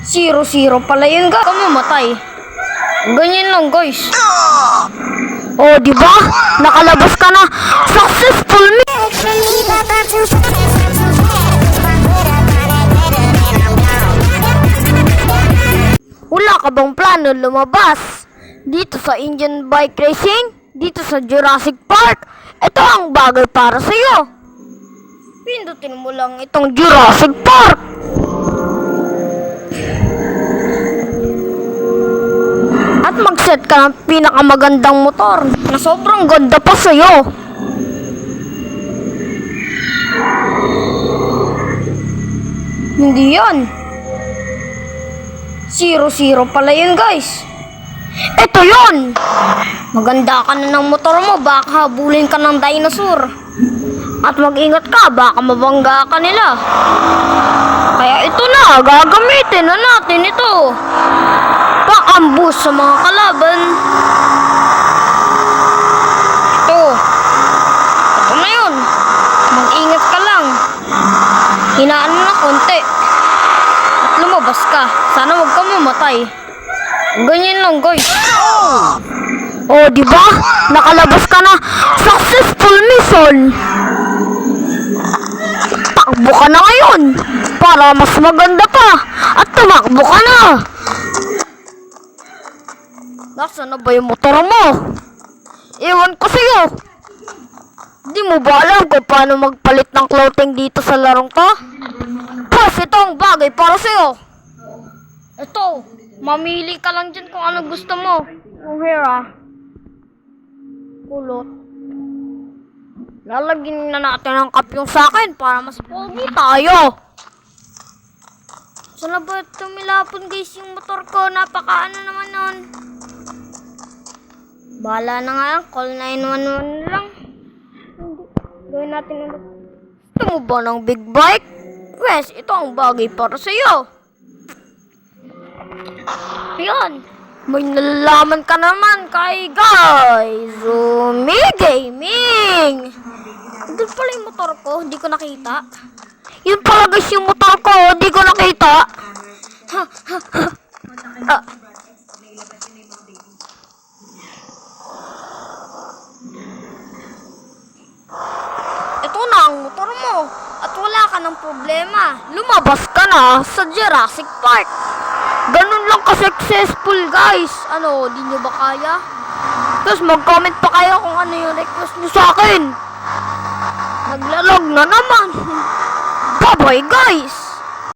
Zero-zero pala yun, guys. Kamamatay. Ganyan lang, guys. Oh, di ba? Nakalabas ka na. Successful mission. Wala ka bang plano lumabas? Dito sa Indian Bike Racing? Dito sa Jurassic Park? Ito ang bagay para sa'yo. Pindutin mo lang itong Jurassic Park. At mag-set ka ng pinakamagandang motor na sobrang ganda pa sa'yo. Hindi yan. Zero-zero pala yun, guys. Ito yun! Maganda ka na ng motor mo, baka habulin ka ng dinosaur. At mag-ingat ka, baka mabangga ka nila. Kaya ito na, gagamitin na natin ito. Pakambus sa mga kalaban. Ito. Ito na yun. Mag-ingat ka lang. Hinaan mo na konti. At lumabas ka. Sana huwag ka mamatay. Ganyan lang, guys. Oh, di ba? Nakalabas ka na. Successful mission. Takbo ka na ngayon. Para mas maganda pa. At tumakbo ka na. Nasaan na ba yung motor mo? Iwan ko sa'yo. Di mo ba alam kung paano magpalit ng clothing dito sa larong to? Plus, ito ang bagay para sa'yo. Ito, mamili ka lang dyan kung ano gusto mo. Yung hair ah. Kulot. Lalagyan na natin ang kapyong sa akin para mas pogi tayo. Saan na ba tumilapon guys yung motor ko? Napaka ano naman nun. Bahala na nga lang. Call 911 lang. Hindi. Gawin natin ulit. Gusto mo ba ng big bike? Wes, ito ang bagay para sa'yo. Yan. May nalalaman ka naman kay guys. Zumi Gaming. Doon pala yung motor ko. Hindi ko nakita. Yun pala guys yung motor ko. Hindi ko nakita. Ha, ha, ha. Ah. Ito na ang motor mo. At wala ka ng problema. Lumabas ka na sa Jurassic Park. Ganun lang ka-successful, guys. Ano, di nyo ba kaya? Tapos mag-comment pa kayo kung ano yung request nyo sa akin. Naglalog na naman. Bye-bye, guys!